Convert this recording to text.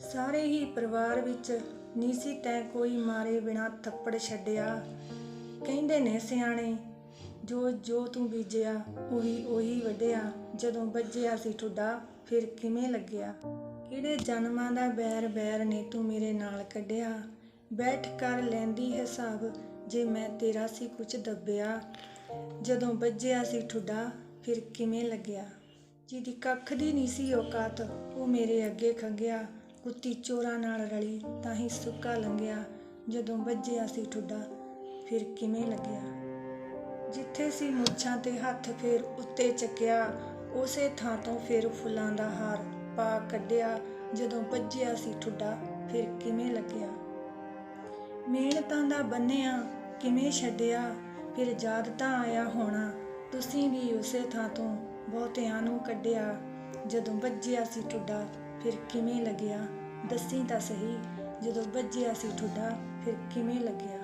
ਸਾਰੇ ਹੀ ਪਰਿਵਾਰ ਵਿੱਚ ਨੀਸੀ ਤੈ ਕੋਈ ਮਾਰੇ ਬਿਨਾ ਥੱਪੜ ਛੱਡਿਆ। ਕਹਿੰਦੇ ਨੇ ਸਿਆਣੇ, ਜੋ ਜੋ ਤੂੰ ਬੀਜਿਆ, ਉਹੀ ਉਹੀ ਵੱਢਿਆ। ਜਦੋਂ ਵੱਜਿਆ ਸੀ ਠੁੱਡਾ ਫਿਰ ਕਿਵੇਂ ਲੱਗਿਆ? ਕਿਹੜੇ ਜਨਮਾਂ ਦਾ ਬੈਰ ਬੈਰ ਨੇ ਤੂੰ ਮੇਰੇ ਨਾਲ ਕੱਢਿਆ? ਬੈਠ ਕਰ ਲੈਂਦੀ ਹਿਸਾਬ, ਜੇ ਮੈਂ ਤੇਰਾ ਸੀ ਕੁਛ ਦੱਬਿਆ। ਜਦੋਂ ਵੱਜਿਆ ਸੀ ਠੁੱਡਾ ਫਿਰ ਕਿਵੇਂ ਲੱਗਿਆ? ਜਿਹਦੀ ਕੱਖ ਦੀ ਨਹੀਂ ਸੀ ਔਕਾਤ, ਉਹ ਮੇਰੇ ਅੱਗੇ ਖੰਗਿਆ ਕੁੱਤੀ ਚੋਰਾਂ ਨਾਲ ਰਲੀ ਤਾਂ ਹੀ ਸੁੱਕਾ ਲੰਘਿਆ। ਜਦੋਂ ਵੱਜਿਆ ਸੀ ਠੁੱਡਾ, ਫਿਰ ਕਿਵੇਂ ਲੱਗਿਆ? ਜਿੱਥੇ ਸੀ ਮੁੱਛਾਂ ਤੇ ਹੱਥ ਫੇਰ ਉੱਤੇ ਚੱਕਿਆ, ਉਸੇ ਥਾਂ ਤੋਂ ਫੇਰ ਫੁੱਲਾਂ ਦਾ ਹਾਰ ਪਾ ਕੱਢਿਆ। ਜਦੋਂ ਵੱਜਿਆ ਸੀ ਠੁੱਡਾ, ਫਿਰ ਕਿਵੇਂ ਲੱਗਿਆ? ਮਿਹਨਤਾਂ ਦਾ ਬੰਨਿਆ, ਕਿਵੇਂ ਛੱਡਿਆ? ਫਿਰ ਯਾਦ ਤਾਂ ਆਇਆ ਹੋਣਾ, ਤੁਸੀਂ ਵੀ ਉਸੇ ਥਾਂ ਤੋਂ ਬਹੁਤਿਆਂ ਨੂੰ ਕੱਢਿਆ। ਜਦੋਂ ਵੱਜਿਆ ਸੀ ਠੁੱਡਾ ਫਿਰ ਕਿਵੇਂ ਲੱਗਿਆ? ਦੱਸੀ ਤਾਂ ਸਹੀ ਜਦੋਂ ਵੱਜਿਆ ਸੀ ਠੁੱਡਾ ਫਿਰ ਕਿਵੇਂ ਲੱਗਿਆ?